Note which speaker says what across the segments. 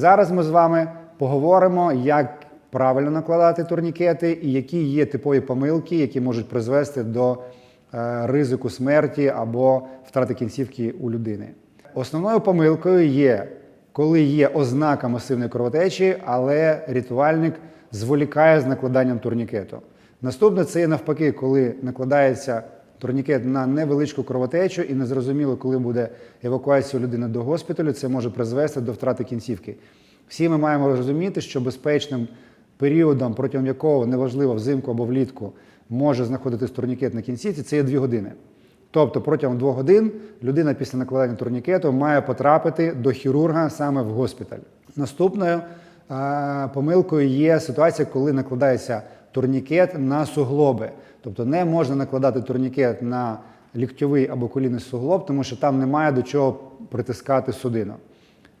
Speaker 1: Зараз ми з вами поговоримо, як правильно накладати турнікети і які є типові помилки, які можуть призвести до е, ризику смерті або втрати кінцівки у людини. Основною помилкою є, коли є ознака масивної кровотечі, але рятувальник зволікає з накладанням турнікету. Наступне це є навпаки, коли накладається турнікет на невеличку кровотечу і незрозуміло, коли буде евакуація людини до госпіталю, це може призвести до втрати кінцівки. Всі ми маємо розуміти, що безпечним періодом, протягом якого неважливо взимку або влітку може знаходитись турнікет на кінцівці, це є 2 години. Тобто протягом двох годин людина після накладання турнікету має потрапити до хірурга саме в госпіталь. Наступною помилкою є ситуація, коли накладається турнікет на суглоби. Тобто не можна накладати турнікет на ліктьовий або колінний суглоб, тому що там немає до чого притискати судину.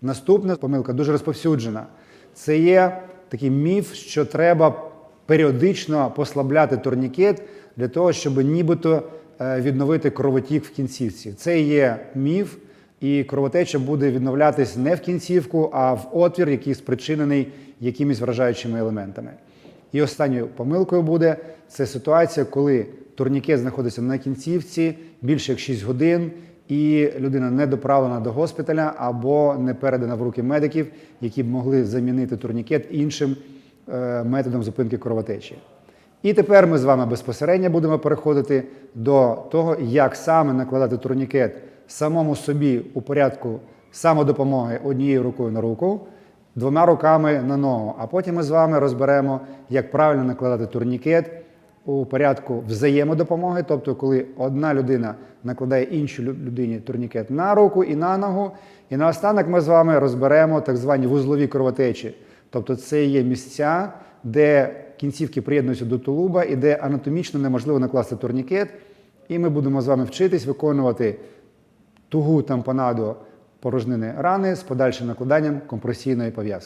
Speaker 1: Наступна помилка дуже розповсюджена. Це є такий міф, що треба періодично послабляти турнікет для того, щоб нібито е, відновити кровотік в кінцівці. Це є міф, і кровотеча буде відновлятись не в кінцівку, а в отвір, який спричинений якимись вражаючими елементами. І останньою помилкою буде це ситуація, коли турнікет знаходиться на кінцівці більше як 6 годин, і людина не доправлена до госпіталя або не передана в руки медиків, які б могли замінити турнікет іншим е, методом зупинки кровотечі. І тепер ми з вами безпосередньо будемо переходити до того, як саме накладати турнікет самому собі у порядку самодопомоги однією рукою на руку, двома руками на ногу. А потім ми з вами розберемо, як правильно накладати турнікет у порядку взаємодопомоги, тобто, коли одна людина накладає іншій людині турнікет на руку і на ногу. І наостанок ми з вами розберемо так звані вузлові кровотечі. Тобто це є місця, де кінцівки приєднуються до тулуба і де анатомічно неможливо накласти турнікет. І ми будемо з вами вчитись виконувати тугу тампонаду порожнини рани з подальшим накладанням компресійної пов'язки.